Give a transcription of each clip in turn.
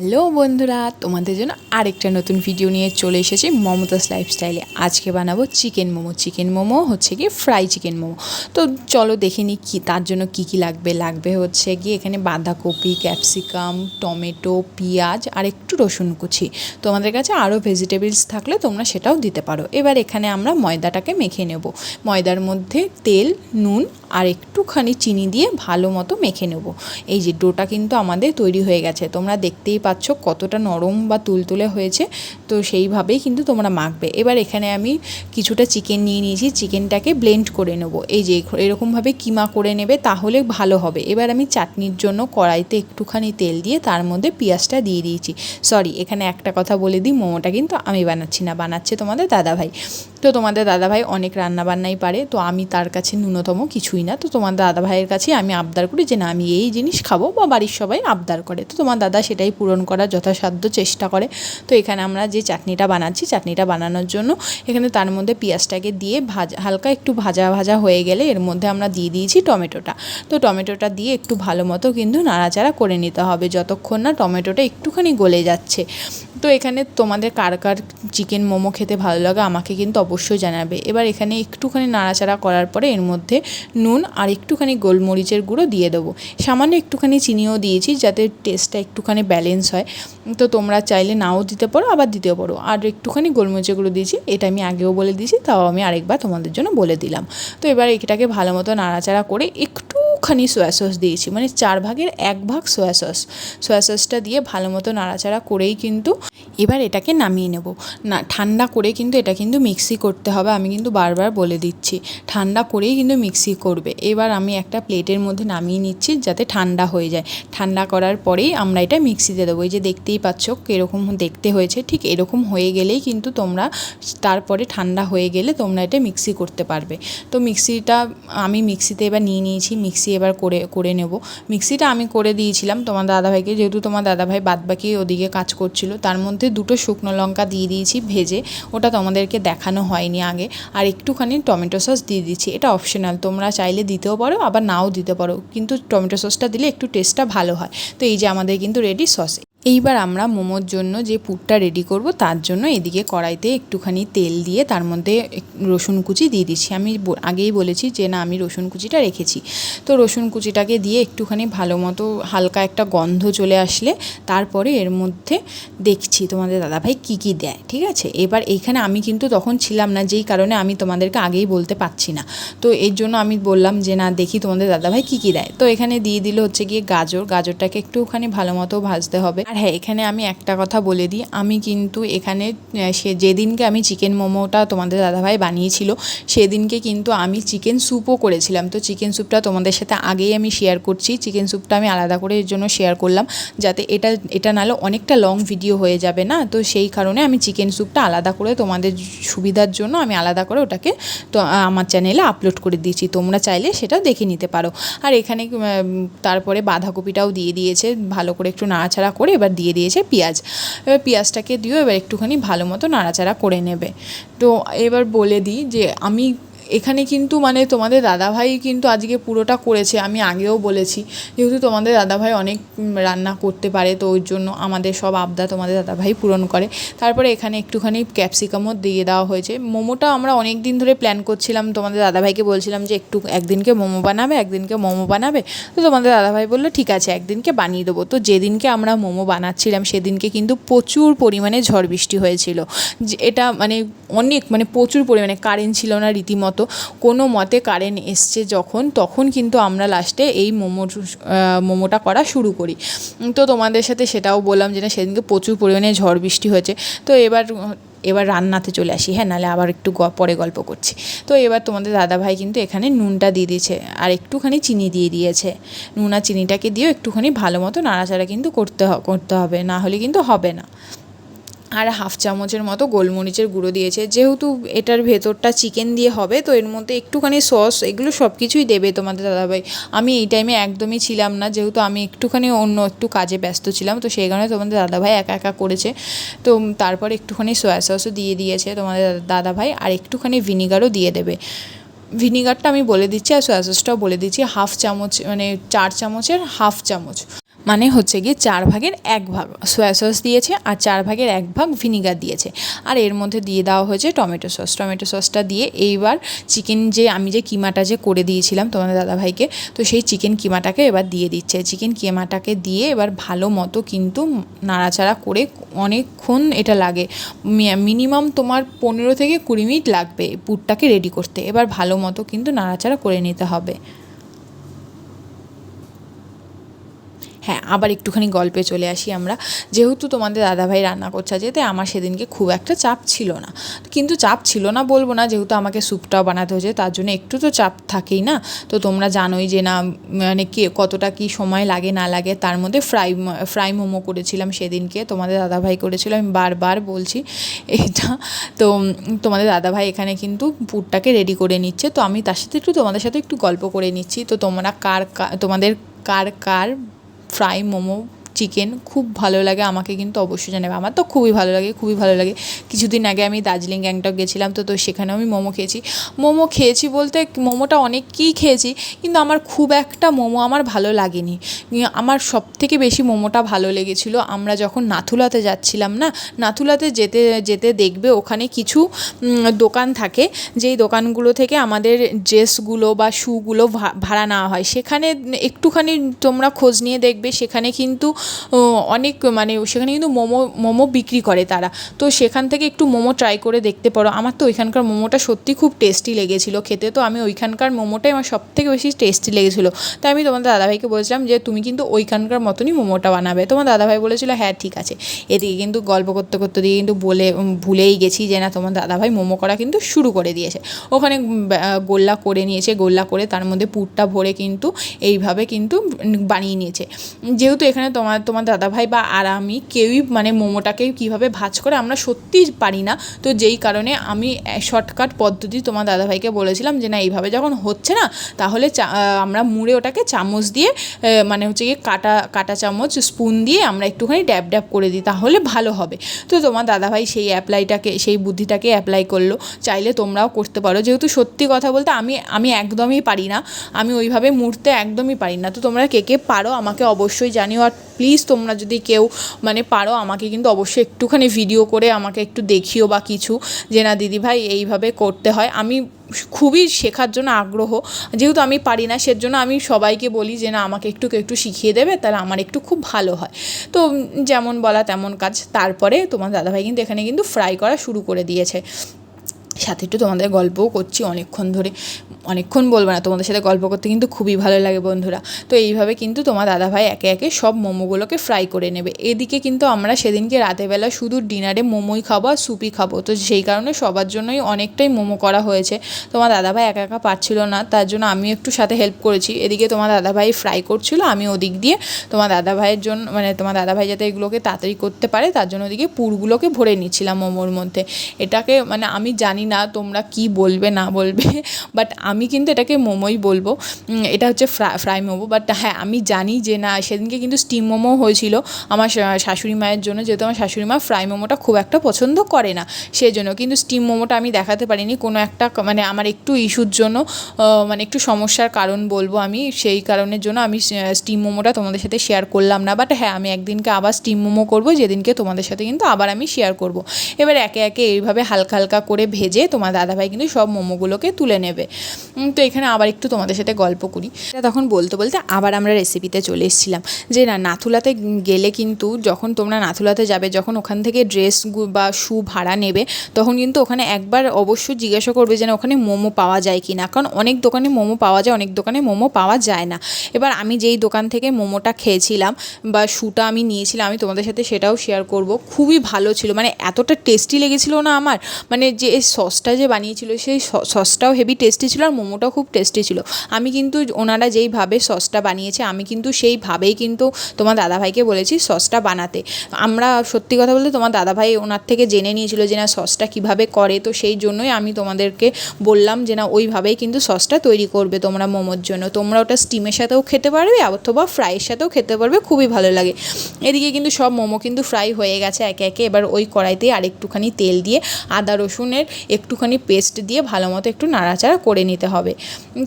Hello বন্ধুরা, তোমাদের জন্য আরেকটা নতুন ভিডিও নিয়ে চলে এসেছি মমতাস লাইফস্টাইলে আজকে বানাবো চিকেন মোমো। চিকেন মোমো হচ্ছে কি ফ্রাই চিকেন মোমো। তো চলো দেখে নিই কী, তার জন্য কি কি লাগবে। লাগবে হচ্ছে গিয়ে এখানে বাঁধাকপি ক্যাপসিকাম টমেটো, পেঁয়াজ আর একটু রসুন কুচি। তোমাদের কাছে আরও ভেজিটেবলস থাকলে তোমরা সেটাও দিতে পারো। এবার এখানে আমরা ময়দাটাকে মেখে নেব। ময়দার মধ্যে তেল, নুন আর একটুখানি চিনি দিয়ে ভালো মতো মেখে নেব। এই যে ডোটা কিন্তু আমাদের তৈরি হয়ে গেছে। তোমরা দেখতেই পাচ্ছ কতটা নরম বা তুলতুলে হয়েছে, তো সেইভাবেই কিন্তু তোমরা মাখবে। এবার এখানে আমি কিছুটা চিকেন নিয়ে নিয়েছি, চিকেনটাকে ব্লেন্ড করে নেব। এই যে এরকমভাবে কিমা করে নেবে তাহলে ভালো হবে। এবার আমি চাটনির জন্য কড়াইতে একটুখানি তেল দিয়ে তার মধ্যে পেঁয়াজটা দিয়ে দিয়েছি। সরি, এখানে একটা কথা বলে দিই, মোমোটা কিন্তু আমি বানাচ্ছি না, বানাচ্ছে তোমাদের দাদাভাই। তো তোমাদের দাদাভাই অনেক রান্নাবান্নাই পারে, তো আমি তার কাছে ন্যূনতম কিছুই না। তো তোমার দাদা ভাইয়ের কাছে আমি আবদার করি যে, না, আমি এই জিনিস খাব বা বাড়ির সবাই আবদার করে। তো তোমার দাদা সেটাই পূরণ করার যথাসাধ্য চেষ্টা করে। তো এখানে আমরা যে চাটনিটা বানাচ্ছি, চাটনিটা বানানোর জন্য এখানে তার মধ্যে পেঁয়াজটাকে দিয়ে ভাজা, হালকা একটু ভাজা ভাজা হয়ে গেলে এর মধ্যে আমরা দিয়ে দিয়েছি টমেটোটা। তো টমেটোটা দিয়ে একটু ভালো মতো কিন্তু নাড়াচাড়া করে নিতে হবে। যতক্ষণ না টমেটোটা একটুখানি গলে যাচ্ছে তো এখানে তোমাদের কার কার চিকেন মোমো খেতে ভালো লাগে আমাকে কিন্তু অবশ্যই জানাবে। এবার এখানে একটুখানি নাড়াচাড়া করার পরে এর মধ্যে নুন আর একটুখানি গোলমরিচের গুঁড়ো দিয়ে দেবো। সামান্য একটুখানি চিনিও দিয়েছি যাতে টেস্টটা একটুখানি ব্যালেন্স হয়। তো তোমরা চাইলে নাও দিতে পারো, আবার দিতেও পারো। আর একটুখানি গোলমরিচের গুঁড়ো দিয়েছি, এটা আমি আগেও বলে দিয়েছি, তাও আমি আরেকবার তোমাদের জন্য বলে দিলাম। তো এবার এটাকে ভালো মতো নাড়াচাড়া করে একটু একটুখানি সোয়া সস দিয়েছি মানে চার ভাগের এক ভাগ সোয়া সস সোয়া সসটা দিয়ে ভালো মতো নাড়াচাড়া করেই কিন্তু এবার এটাকে নামিয়ে নেব। না, ঠান্ডা করে কিন্তু এটা কিন্তু মিক্সি করতে হবে, আমি কিন্তু বারবার বলে দিচ্ছি। ঠান্ডা করেই কিন্তু মিক্সি করবে। এবার আমি একটা প্লেটের মধ্যে নামিয়ে নিচ্ছি যাতে ঠান্ডা হয়ে যায়। ঠান্ডা করার পরেই আমরা এটা মিক্সিতে দেবো। এই যে দেখতেই পাচ্ছ কীরকম দেখতে হয়েছে, ঠিক এরকম হয়ে গেলেই কিন্তু তোমরা তারপরে ঠান্ডা হয়ে গেলে তোমরা এটা মিক্সি করতে পারবে। তো মিক্সিটা আমি মিক্সিতে এবার নিয়ে নিয়েছি, মিক্সি এবার করে করে নেব। মিক্সিটা আমি করে দিয়েছিলাম। তোমার দাদাভাইকে, যেহেতু তোমার দাদাভাই বাদবাকি ওদিকে কাজ করছিল, তার মধ্যে দুটো শুকনো লঙ্কা দিয়ে দিয়েছি ভেজে। ওটা তোমাদেরকে দেখানো হয়নি আগে। আর একটুখানি টমেটো সস দিয়ে দিচ্ছি। এটা অপশনাল তোমরা চাইলে দিতেও পারো, আবার নাও দিতে পারো। কিন্তু টমেটো সসটা দিলে একটু টেস্টটা ভালো হয়। তো এই যে আমাদের কিন্তু রেডি সস। এইবার আমরা মোমোর জন্য যে পুরটা রেডি করব, তার জন্য এদিকে কড়াইতে একটুখানি তেল দিয়ে তার মধ্যে রসুন কুচি দিয়ে দিচ্ছি। আমি আগেই বলেছি যে না, আমি রসুন কুচিটা রেখেছি। তো রসুন কুচিটাকে দিয়ে একটুখানি ভালো মতো হালকা একটা গন্ধ চলে আসলে তারপরে এর মধ্যে দেখছি তোমাদের দাদাভাই কী কী দেয়, ঠিক আছে? এবার এইখানে আমি কিন্তু তখন ছিলাম না, যেই কারণে আমি তোমাদেরকে আগেই বলতে পারছি না। তো এর জন্য আমি বললাম যে, না, দেখি তোমাদের দাদাভাই কী কী দেয়। তো এখানে দিয়ে দিল হচ্ছে গিয়ে গাজর। গাজরটাকে একটুখানি ভালো মতো ভাজতে হবে। আর হ্যাঁ এখানে আমি একটা কথা বলে দিই। আমি কিন্তু এখানে সে যেদিনকে আমি চিকেন মোমোটা তোমাদের দাদাভাই বানিয়েছিল, সেদিনকে কিন্তু আমি চিকেন স্যুপও করেছিলাম। তো চিকেন স্যুপটা তোমাদের সাথে আগেই আমি শেয়ার করছি। চিকেন স্যুপটা আমি আলাদা করে এর জন্য শেয়ার করলাম, যাতে এটা এটা নাহলে অনেকটা লং ভিডিও হয়ে যাবে না। তো সেই কারণে আমি চিকেন স্যুপটা আলাদা করে তোমাদের সুবিধার জন্য আমি আলাদা করে ওটাকে, তো আমার চ্যানেলে আপলোড করে দিয়েছি। তোমরা চাইলে সেটা দেখে নিতে পারো। আর এখানে তারপরে বাঁধাকপিটাও দিয়ে দিয়েছে, ভালো করে একটু নাড়াচাড়া করে এবার দিয়ে দিয়েছে পেঁয়াজ। এবার পেঁয়াজটাকে দিয়েও এবার একটুখানি ভালো মতো নাড়াচাড়া করে নেবে। তো এবার বলে দিই যে আমি এখানে কিন্তু মানে তোমাদের দাদাভাই কিন্তু আজকে পুরোটা করেছে, আমি আগেও বলেছি। যেহেতু তোমাদের দাদাভাই অনেক রান্না করতে পারে, তো ওই জন্য আমাদের সব আবদা তোমাদের দাদাভাই পূরণ করে। তারপরে এখানে একটুখানি ক্যাপসিকামও দিয়ে দেওয়া হয়েছে। মোমোটা আমরা অনেক দিন ধরে প্ল্যান করছিলাম, তোমাদের দাদাভাইকে বলছিলাম যে একটু একদিনকে মোমো বানাবে, একদিনকে মোমো বানাবে। তো তোমাদের দাদাভাই বলল, ঠিক আছে, একদিনকে বানিয়ে দেবো। তো যেদিনকে আমরা মোমো বানাচ্ছিলাম, সেদিনকে কিন্তু প্রচুর পরিমাণে ঝড় বৃষ্টি হয়েছিল। এটা মানে অনেক মানে প্রচুর পরিমাণে, কারেন্ট ছিল না রীতিমতো। মতো কোনো মতে কারেন্ট এসছে যখন, তখন কিন্তু আমরা লাস্টে এই মোমো মোমোটা করা শুরু করি। তো তোমাদের সাথে সেটাও বললাম যে না, সেদিনকে প্রচুর পরিমাণে ঝড় বৃষ্টি হয়েছে। তো এবার এবার রান্নাতে চলে আসি হ্যাঁ নাহলে আবার একটু পরে গল্প করছি। তো এবার তোমাদের দাদাভাই কিন্তু এখানে নুনটা দিয়ে দিয়েছে, আর একটুখানি চিনি দিয়ে দিয়েছে। নুন আর চিনিটাকে দিয়েও একটুখানি ভালো মতো নাড়াচাড়া কিন্তু করতে করতে হবে, না হলে কিন্তু হবে না। আর হাফ চামচের মতো গোলমরিচের গুঁড়ো দিয়েছে। যেহেতু এটার ভেতরটা চিকেন দিয়ে হবে, তো এর মধ্যে একটুখানি সস, এগুলো সব কিছুই দেবে তোমাদের দাদাভাই। আমি এই টাইমে একদমই ছিলাম না, যেহেতু আমি একটুখানি অন্য একটু কাজে ব্যস্ত ছিলাম, তো সেই কারণে তোমাদের দাদাভাই একা একা করেছে। তো তারপর একটুখানি সয়া সসও দিয়ে দিয়েছে তোমাদের দাদাভাই, আর একটুখানি ভিনিগারও দিয়ে দেবে। ভিনিগারটা আমি বলে দিচ্ছি আর সয়া সসটাও বলে দিচ্ছি, হাফ চামচ মানে চার চামচের হাফ চামচ। মানে হচ্ছে গিয়ে চার ভাগের এক ভাগ। সয়া সস দিয়েছে আর চার ভাগের এক ভাগ ভিনিগার দিয়েছে। আর এর মধ্যে দিয়ে দেওয়া হয়েছে টমেটো সস টমেটো সসটা দিয়ে এইবার চিকেন যে আমি যে কিমাটা যে করে দিয়েছিলাম তোমাদের দাদাভাইকে, তো সেই চিকেন কিমাটাকে এবার দিয়ে দিচ্ছে। চিকেন কিমাটাকে দিয়ে এবার ভালো মতো কিন্তু নাড়াচাড়া করে অনেকক্ষণ এটা লাগে। মিনিমাম তোমার পনেরো থেকে কুড়ি মিনিট লাগবে পুরটাকে রেডি করতে। এবার ভালো মতো কিন্তু নাড়াচাড়া করে নিতে হবে। হ্যাঁ আবার একটুখানি গল্পে চলে আসি আমরা। যেহেতু তোমাদের দাদাভাই রান্না করছে, যেতে আমার সেদিনকে খুব একটা চাপ ছিল না। কিন্তু চাপ ছিল না বলব না, যেহেতু আমাকে স্যুপটাও বানাতে হয়েছে, তার জন্য একটু তো চাপ থাকেই না। তো তোমরা জানোই যে না মানে কে, কতটা কি সময় লাগে, না লাগে, তার মধ্যে ফ্রাই ফ্রাই মোমো করেছিলাম সেদিনকে, তোমাদের দাদাভাই করেছিল, আমি বারবার বলছি এটা। তো তোমাদের দাদাভাই এখানে কিন্তু পুরটাকে রেডি করে নিচ্ছে, তো আমি তার সাথে একটু তোমাদের সাথে একটু গল্প করে নিচ্ছি। তো তোমরা কার তোমাদের কার কার ফ্রাই মোমো চিকেন খুব ভালো লাগে, আমাকে কিন্তু অবশ্যই জানাবে। আমার তো খুবই ভালো লাগে, খুবই ভালো লাগে। কিছুদিন আগে আমি দার্জিলিং, গ্যাংটক গেছিলাম, তো তো সেখানেও আমি মোমো খেয়েছি। মোমো খেয়েছি বলতে মোমোটা অনেকই খেয়েছি, কিন্তু আমার খুব একটা মোমো আমার ভালো লাগেনি। আমার সব থেকে বেশি মোমোটা ভালো লেগেছিলো, আমরা যখন নাথুলাতে যাচ্ছিলাম না, নাথুলাতে যেতে যেতে দেখবে ওখানে কিছু দোকান থাকে, যেই দোকানগুলো থেকে আমাদের ড্রেসগুলো বা শ্যুগুলো ভাড়া নেওয়া হয়। সেখানে একটুখানি তোমরা খোঁজ নিয়ে দেখবে, সেখানে কিন্তু অনেক মানে সেখানে কিন্তু মোমো মোমো বিক্রি করে তারা। তো সেখান থেকে একটু মোমো ট্রাই করে দেখতে পারো। আমার তো ওইখানকার মোমোটা সত্যি খুব টেস্টি লেগেছিলো। খেতে তো আমি ওইখানকার মোমোটাই আমার সব থেকে বেশি টেস্টি লেগেছিলো। তাই আমি তোমার দাদাভাইকে বলেছিলাম যে, তুমি কিন্তু ওইখানকার মতনই মোমোটা বানাবে। তোমার দাদাভাই বলেছিল হ্যাঁ ঠিক আছে। এদিকে কিন্তু গল্প করতে করতে দিয়ে কিন্তু বলে ভুলেই গেছি যে, না, তোমার দাদাভাই মোমো করা কিন্তু শুরু করে দিয়েছে। ওখানে গোল্লা করে নিয়েছে। গোল্লা করে তার মধ্যে পুরটা ভরে কিন্তু এইভাবে কিন্তু বানিয়ে নিয়েছে। যেহেতু এখানে তোমার তোমার তোমার দাদাভাই বা আর আমি কেউই মানে মোমোটাকে কীভাবে ভাজ করে আমরা সত্যিই পারি না। তো যেই কারণে আমি শর্টকাট পদ্ধতি তোমার দাদাভাইকে বলেছিলাম যে না, এইভাবে যখন হচ্ছে না, তাহলে আমরা মুড়ে ওটাকে চামচ দিয়ে মানে হচ্ছে গিয়ে কাটা কাটা চামচ, স্পুন দিয়ে আমরা একটুখানি ড্যাব ড্যাব করে দিই, তাহলে ভালো হবে। তো তোমার দাদাভাই সেই অ্যাপ্লাইটাকে, সেই বুদ্ধিটাকে অ্যাপ্লাই করল। চাইলে তোমরাও করতে পারো। যেহেতু সত্যি কথা বলতে আমি আমি একদমই পারি না। আমি ওইভাবে মুড়তে একদমই পারি না। তো তোমরা কে কে পারো আমাকে অবশ্যই জানিও। আর প্লিজ তোমরা যদি কেউ মানে পারো আমাকে কিন্তু অবশ্যই একটুখানি ভিডিও করে আমাকে একটু দেখিও বা কিছু যে না দিদিভাই এইভাবে করতে হয়। আমি খুবই শেখার জন্য আগ্রহ। যেহেতু আমি পারি না, সেজন্য আমি সবাইকে বলি যে না, আমাকে একটু একটু শিখিয়ে দেবে, তাহলে আমার একটু খুব ভালো হয়। তো যেমন বলা তেমন কাজ। তারপরে তোমার দাদাভাই কিন্তু এখানে কিন্তু ফ্রাই করা শুরু করে দিয়েছে। সাথে একটু তোমাদের গল্পও করছি অনেকক্ষণ ধরে। অনেকক্ষণ বলব না, তোমাদের সাথে গল্প করতে কিন্তু খুবই ভালো লাগে বন্ধুরা। তো এইভাবে কিন্তু তোমার দাদাভাই একে একে সব মোমোগুলোকে ফ্রাই করে নেবে। এদিকে কিন্তু আমরা সেদিনকে রাতেরবেলা শুধু ডিনারে মোমোই খাব আর সুপি খাব। তো সেই কারণে সবার জন্যই অনেকটাই মোমো করা হয়েছে। তোমার দাদাভাই একা একা পারছিল না, তার জন্য আমি একটু সাথে হেল্প করেছি। এদিকে তোমার দাদাভাই ফ্রাই করছিল, আমি ওদিক দিয়ে তোমার দাদাভাইয়ের জন্য মানে তোমার দাদাভাই যাতে এগুলোকে তাড়াতাড়ি করতে পারে, তার জন্য ওদিকে পুরগুলোকে ভরে নিচ্ছিলাম মোমোর মধ্যে। এটাকে মানে আমি জানি না তোমরা কি বলবে, না বলবে বাট আমি কিন্তু এটাকে মোমোই বলব। এটা হচ্ছে ফ্রাই ফ্রাই মোমো বাট হ্যাঁ আমি জানি যে না, সেদিনকে কিন্তু স্টিম মোমো হয়েছিল আমার শাশুড়ি মায়ের জন্য, যেহেতু আমার শাশুড়ি মা ফ্রাই মোমোটা খুব একটা পছন্দ করে না সেই জন্য কিন্তু স্টিম মোমোটা আমি দেখাতে পারিনি। কোনো একটা মানে আমার একটু ইস্যুর জন্য মানে একটু সমস্যার কারণ বলব আমি, সেই কারণের জন্য আমি স্টিম মোমোটা তোমাদের সাথে শেয়ার করলাম না বাট হ্যাঁ আমি একদিনকে আবার স্টিম মোমো করব, যেদিনকে তোমাদের সাথে কিন্তু আবার আমি শেয়ার করব। এবার একে একে এইভাবে হালকা হালকা করে ভেজে তোমার দাদাভাই কিন্তু সব মোমোগুলোকে তুলে নেবে। তো এখানে আবার একটু তোমাদের সাথে গল্প করি। তখন বলতে বলতে আবার আমরা রেসিপিতে চলে এসেছিলাম যে, না, নাথুলাতে গেলে কিন্তু যখন তোমরা নাথুলাতে যাবে, যখন ওখান থেকে ড্রেস বা শু ভাড়া নেবে, তখন কিন্তু ওখানে একবার অবশ্যই জিজ্ঞাসা করবে যে ওখানে মোমো পাওয়া যায় কি না কারণ অনেক দোকানে মোমো পাওয়া যায়, অনেক দোকানে মোমো পাওয়া যায় না। এবার আমি যেই দোকান থেকে মোমোটা খেয়েছিলাম বা শুটা আমি নিয়েছিলাম, আমি তোমাদের সাথে সেটাও শেয়ার করব। খুবই ভালো ছিল। মানে এতটা টেস্টি লেগেছিলো না আমার। মানে যে সসটা যে বানিয়েছিল, সেই সসটাও হেভি টেস্টি ছিল আর মোমোটাও খুব টেস্টি ছিল। আমি কিন্তু ওনারা যেইভাবে সসটা বানিয়েছে, আমি কিন্তু সেইভাবেই কিন্তু তোমার দাদাভাইকে বলেছি সসটা বানাতে। আমরা সত্যি কথা বলতে তোমার দাদাভাই ওনার থেকে জেনে নিয়েছিল যে না, সসটা কীভাবে করে, তো সেই জন্যই আমি তোমাদেরকে বললাম যে না, ওইভাবেই কিন্তু সসটা তৈরি করবে তোমরা মোমোর জন্য। তোমরা ওটা স্টিমের সাথেও খেতে পারবে, অথবা ফ্রাইয়ের সাথেও খেতে পারবে, খুবই ভালো লাগে। এদিকে কিন্তু সব মোমো কিন্তু ফ্রাই হয়ে গেছে একে একে। এবার ওই কড়াইতে আরেকটুখানি তেল দিয়ে আদা রসুনের একটুখানি পেস্ট দিয়ে ভালো মতো একটু নাড়াচাড়া করে নিতে হবে।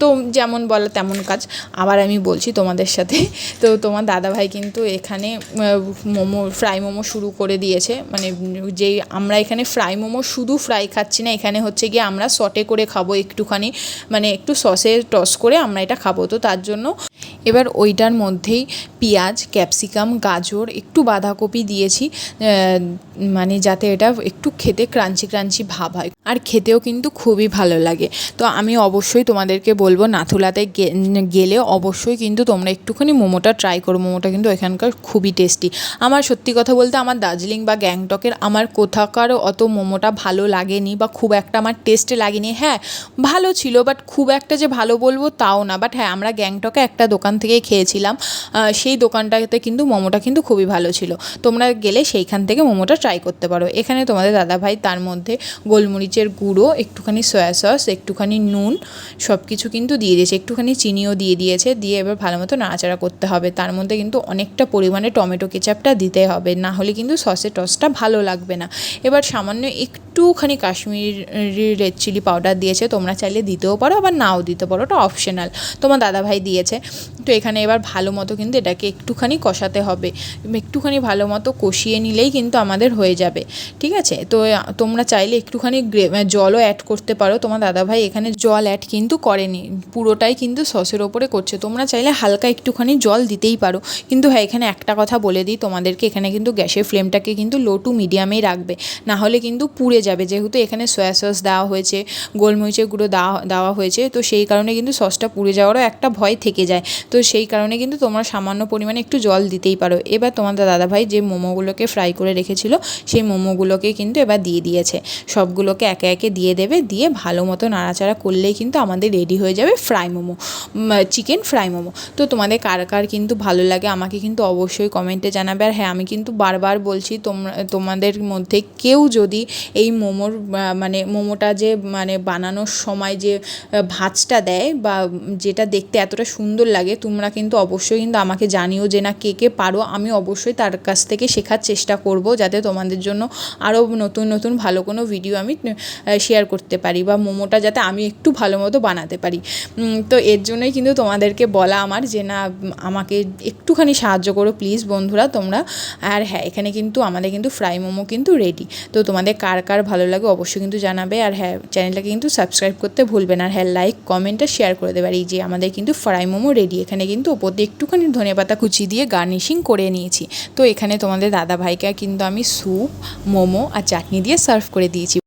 তো যেমন বলা তেমন কাজ। আবার আমি বলছি তোমাদের সাথে, তো তোমার দাদাভাই কিন্তু এখানে মোমো ফ্রাই মোমো শুরু করে দিয়েছে। মানে যেই আমরা এখানে ফ্রাই মোমো শুধু ফ্রাই খাচ্ছি না, এখানে হচ্ছে গিয়ে আমরা সটে করে খাব একটুখানি। মানে একটু সসে টস করে আমরা এটা খাব। তো তার জন্য এবার ওইটার মধ্যেই পেঁয়াজ, ক্যাপসিকাম, গাজর একটু বাঁধাকপি দিয়েছি মানে যাতে এটা একটু খেতে ক্রাঞ্চি ক্রাঞ্চি ভাব হয়। আর খেতেও কিন্তু খুবই ভালো লাগে। তো আমি অবশ্যই তোমাদেরকে বলব, নাথুলাতে গেলে অবশ্যই কিন্তু তোমরা একটুখানি মোমোটা ট্রাই করো। মোমোটা কিন্তু এখানকার খুবই টেস্টি আমার সত্যি কথা বলতে আমার দার্জিলিং বা গ্যাংটকের আমার কোথাকারও অত মোমোটা ভালো লাগেনি বা খুব একটা আমার টেস্টে লাগেনি। হ্যাঁ ভালো ছিল বাট খুব একটা যে ভালো বলব তাও না। বাট হ্যাঁ আমরা গ্যাংটকে একটা দোকান থেকে খেয়েছিলাম। সেই দোকানটাতে কিন্তু মোমোটা কিন্তু খুবই ভালো ছিল। তোমরা গেলে সেইখান থেকে মোমোটা ট্রাই করতে পারো। এখানে তোমাদের দাদাভাই তার মধ্যে গোলমরিচের গুঁড়ো, একটুখানি সয়া সস একটুখানি নুন সব কিছু কিন্তু দিয়ে দিয়েছে। একটুখানি চিনিও দিয়ে দিয়েছে। দিয়ে এবার ভালো মতো নাড়াচাড়া করতে হবে। তার মধ্যে কিন্তু অনেকটা পরিমাণে টমেটো কেচাপটা দিতে হবে। না হলে কিন্তু সসের টসটা ভালো লাগবে না। এবার সামান্য একটুখানি কাশ্মীরি রেড চিলি পাউডার দিয়েছে, তোমরা চাইলে দিতেও পারো, আবার নাও দিতে পারো, ওটা অপশনাল তোমার দাদাভাই দিয়েছে। তো এখানে এবার ভালো মতো কিন্তু এটাকে একটুখানি কষাতে হবে। একটুখানি ভালো মতো কষিয়ে নিলেই কিন্তু আমাদের হয়ে যাবে। ঠিক আছে? তো তোমরা চাইলে একটুখানি জলও অ্যাড করতে পারো। তোমার দাদাভাই এখানে জল অ্যাড কিন্তু করেনি। পুরোটাই কিন্তু সসের ওপরে করছে। তোমরা চাইলে হালকা একটুখানি জল দিতেই পারো। কিন্তু হ্যাঁ এখানে একটা কথা বলে দিই তোমাদেরকে। এখানে কিন্তু গ্যাসের ফ্লেমটাকে কিন্তু লো টু মিডিয়ামেই রাখবে। না হলে কিন্তু পুড়ে যাবে। যেহেতু এখানে সয়া সস দেওয়া হয়েছে, গোলমরিচের গুঁড়ো দেওয়া দেওয়া হয়েছে, তো সেই কারণে কিন্তু সসটা পুড়ে যাওয়ারও একটা ভয় থেকে যায়। তো সেই কারণে কিন্তু তোমরা সামান্য পরিমাণে একটু জল দিতেই পারো। এবার তোমাদের দাদাভাই যে মোমোগুলোকে ফ্রাই করে রেখেছিল, সেই মোমোগুলোকে কিন্তু এবার দিয়ে দিয়েছে। সবগুলোকে একে একে দিয়ে দেবে, দিয়ে ভালো মতো নাড়াচাড়া করলেই কিন্তু আমাদের রেডি হয়ে যাবে fry momo chicken fry momo. তো তোমাদের কার কার কিন্তু ভালো লাগে আমাকে কিন্তু অবশ্যই কমেন্টে জানাবে। আর হ্যাঁ আমি কিন্তু বারবার বলছি, তোমরা, তোমাদের মধ্যে কেউ যদি এই মোমোর মানে মোমোটা যে মানে বানানোর সময় যে ভাঁজটা দেয় বা যেটা দেখতে এতটা সুন্দর লাগে, তোমরা কিন্তু অবশ্যই কিন্তু আমাকে জানিও যে না কে কে পারো। আমি অবশ্যই তার কাছ থেকে শেখার চেষ্টা করব যাতে তোমাদের জন্য আরও নতুন নতুন ভালো কোনো ভিডিও আমি শেয়ার করতে পারি বা মোমোটা যাতে আমি একটু ভালো মতো বানাতে পারি। তো এর জন্যই কিন্তু তোমাদেরকে বলা আমার যে না, আমাকে একটুখানি সাহায্য করো প্লিজ বন্ধুরা তোমরা। আর হ্যাঁ এখানে কিন্তু আমাদের কিন্তু ফ্রাই মোমো কিন্তু রেডি তো তোমাদের কার কার ভালো লাগে অবশ্যই কিন্তু জানাবে। আর হ্যাঁ চ্যানেলটাকে কিন্তু সাবস্ক্রাইব করতে ভুলবেন আর হ্যাঁ লাইক কমেন্ট আর শেয়ার করে দেবে। আর এই যে আমাদের কিন্তু ফ্রাই মোমো রেডি এখানে কিন্তু ওপর দিয়ে একটুখানি ধনে পাতা কুচি দিয়ে গার্নিশিং করে নিয়েছি। তো এখানে তোমাদের দাদা ভাইকে কিন্তু আমি স্যুপ মোমো আর চাটনি দিয়ে সার্ভ করে দিয়েছি।